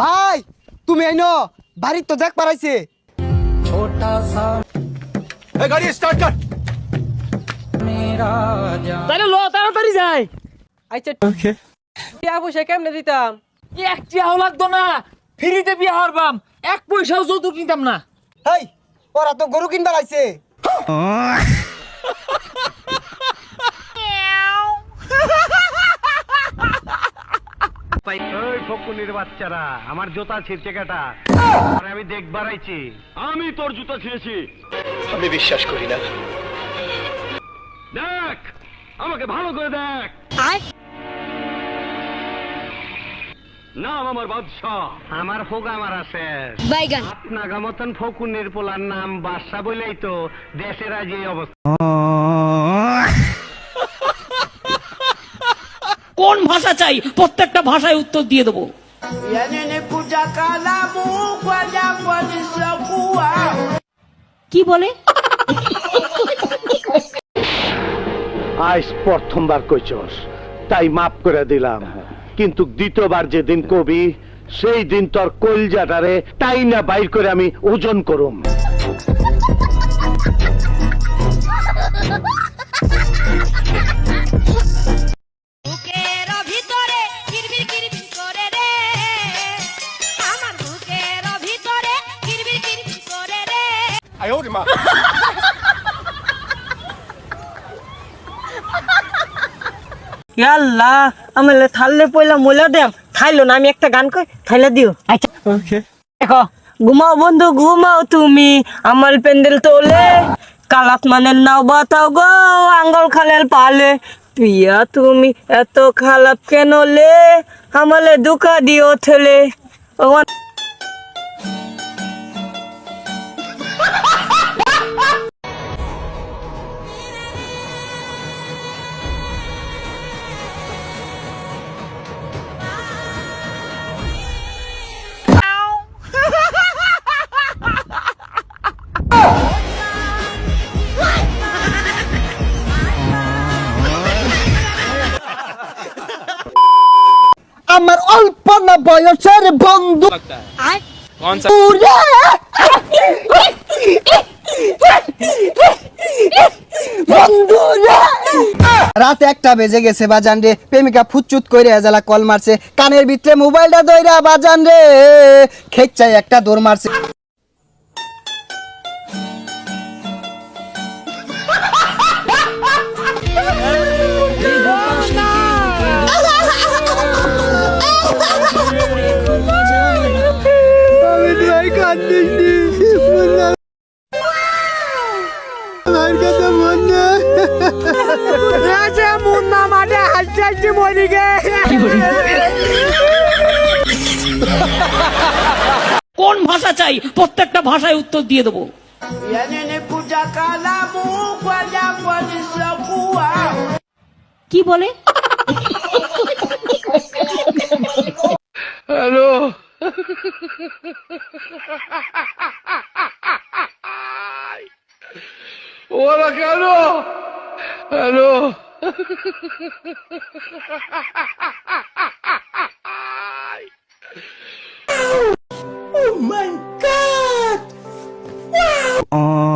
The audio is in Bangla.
ভাই তুমি আইনো বাড়ির তো দেখ পারাইছে। এই গাড়ি স্টার্ট কর। তাহলে লো তাড়াতাড়ি যাই। আচ্ছা টিয়া পয়সা কেমনে দিতাম? এক টিয়াও লাগতো না ফ্রিতে বিয়ে হারবাম এক পয়সাও যৌতুক নিতাম না। হেই ওরা তো গরু কিনবার আইছে। বাচ্চারা আমার জুতা ছিঁড়ছে কেটা। আমি দেখবার আইছি আমি তোর জুতা ছিঁড়েছি। আমি বিশ্বাস করি না। দেখ আমাকে ভালো করে দেখ। নাম আমার বাদশাহ। আমার হোগা মারা শেষ বাইগান নাগা মতন ফকুনের পোলার নাম বাদশাহ বলেই তো দেশের আজ এই অবস্থা। কোন ভাষা চাই? প্রত্যেকটা ভাষায় উত্তর দিয়ে দেবো। কি বলে? আজ প্রথমবার কইছস তাই মাফ করে দিলাম। কিন্তু দ্বিতীয়বার যেদিন কবি সেই দিন তোর কলজাটারে তাই না বাইর করে আমি ওজন করুম। আল্লাহ আমি থাললে পয়লা মইলা দেম। থাইলো না আমি একটা গান কই থাইলা দিও। আচ্ছা। দেখো। ঘুমাও বন্ধু ঘুমাও তুমি। আমার প্যান্ডেল তোলে কালাত মানের নাও বাতাও গো আঙ্গল খালের পালে। পিয়া তুমি এত খারাপ কেন লে? আমালে দুকা দিও ঠেলে। আমার অল্প না বয়সের বন্ধু। রাত রাতে একটা বেজে গেছে বাজান রে। প্রেমিকা ফুচুত কইরে এজালা কল মারছে। কানের ভিতরে মোবাইলটা দইরা বাজান রে। খেচ্ছাই একটা দৌড় মারছে। না মুন্না মাঠে হাসতে হাসতে মরি গে। কোন ভাষা চাই? প্রত্যেকটা ভাষায় উত্তর দিয়ে দেবো। কি বলে? ওরা কেন? Hello. oh, my god! Wow! Um.